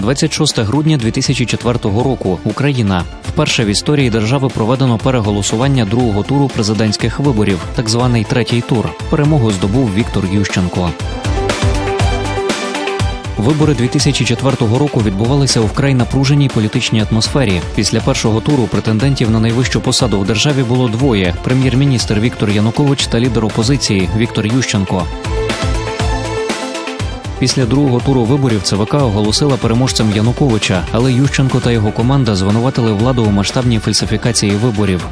26 грудня 2004 року. Україна вперше в історії держави проведено переголосування другого туру президентських виборів, так званий третій тур. Перемогу здобув Віктор Ющенко. Вибори 2004 року відбувалися у вкрай напруженій політичній атмосфері. Після першого туру претендентів на найвищу посаду в державі було двоє: прем'єр-міністр Віктор Янукович та лідер опозиції Віктор Ющенко. Після другого туру виборів ЦВК оголосила переможцем Януковича, але Ющенко та його команда звинуватили владу у масштабній фальсифікації виборів.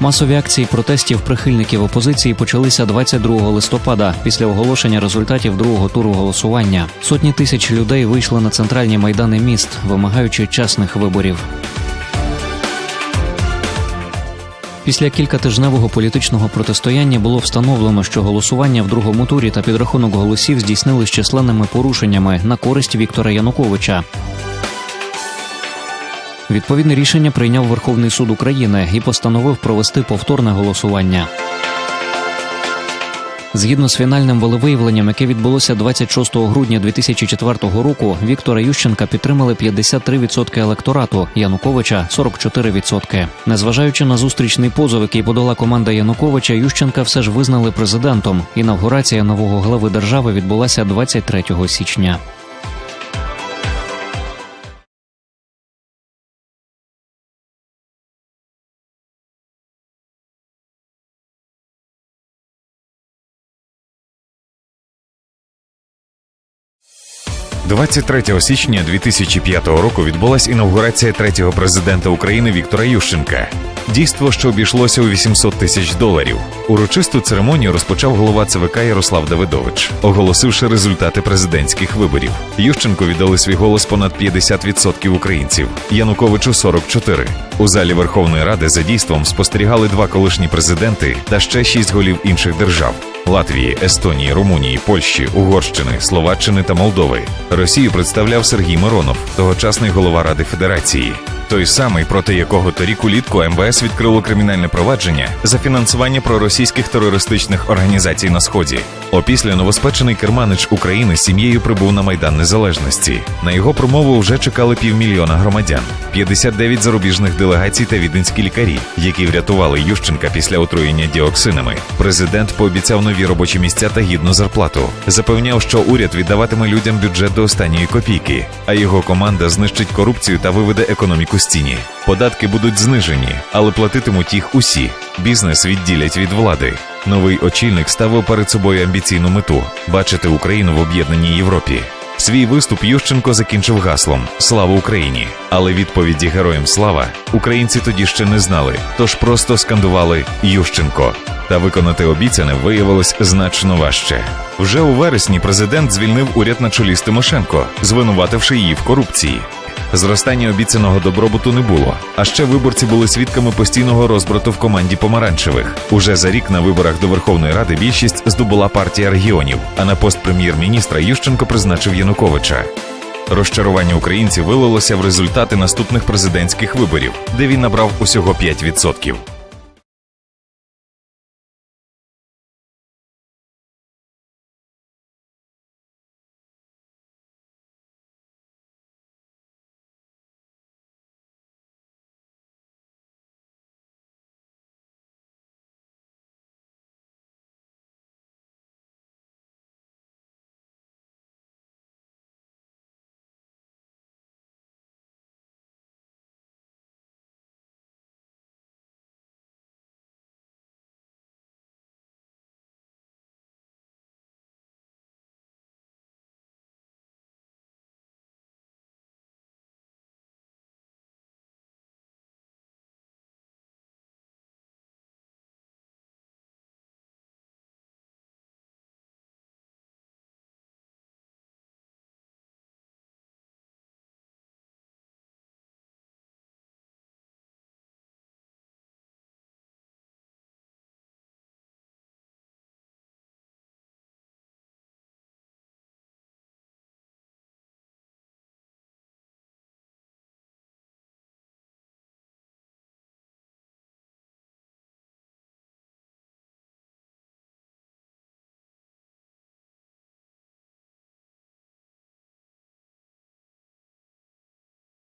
Масові акції протестів прихильників опозиції почалися 22 листопада після оголошення результатів другого туру голосування. Сотні тисяч людей вийшли на центральні майдани міст, вимагаючи чесних виборів. Після кількатижневого політичного протистояння було встановлено, що голосування в другому турі та підрахунок голосів здійснили з численними порушеннями на користь Віктора Януковича. Відповідне рішення прийняв Верховний суд України і постановив провести повторне голосування. Згідно з фінальним волевиявленням, яке відбулося 26 грудня 2004 року, Віктора Ющенка підтримали 53% електорату, Януковича 44%. Незважаючи на зустрічний позов, який подала команда Януковича, Ющенка все ж визнали президентом. Інавгурація нового глави держави відбулася 23 січня. – 23 січня 2005 року відбулася інавгурація третього президента України Віктора Ющенка. Дійство, що обійшлося у 800 тисяч доларів. Урочисту церемонію розпочав голова ЦВК Ярослав Давидович, оголосивши результати президентських виборів. Ющенко віддали свій голос понад 50% українців, Януковичу 44%. У залі Верховної Ради за дійством спостерігали два колишні президенти та ще шість голів інших держав. Латвії, Естонії, Румунії, Польщі, Угорщини, Словаччини та Молдови. Росію представляв Сергій Миронов, тогочасний голова Ради Федерації. Той самий, проти якого торік улітку МВС відкрило кримінальне провадження за фінансування проросійських терористичних організацій на сході. Опісля новоспечений керманич України сім'єю прибув на майдан незалежності. На його промову вже чекали півмільйона громадян, 59 зарубіжних делегацій та віденські лікарі, які врятували Ющенка після отруєння діоксинами. Президент пообіцяв нові робочі місця та гідну зарплату. Запевняв, що уряд віддаватиме людям бюджет до останньої копійки, а його команда знищить корупцію та виведе економіку з тіні. Податки будуть знижені, але платитимуть їх усі. Бізнес відділять від влади. Новий очільник ставив перед собою амбіційну мету бачити Україну в об'єднаній Європі. Свій виступ Ющенко закінчив гаслом Слава Україні! Але відповіді Героям слава українці тоді ще не знали, тож просто скандували Ющенко. Та виконати обіцяне виявилось значно важче. Вже у вересні президент звільнив уряд на чолі з Тимошенко, звинувативши її в корупції. Зростання обіцяного добробуту не було. А ще виборці були свідками постійного розбрату в команді помаранчевих. Уже за рік на виборах до Верховної Ради більшість здобула партія регіонів. А на пост прем'єр-міністра Ющенко призначив Януковича. Розчарування українців вилилося в результати наступних президентських виборів, де він набрав усього 5%.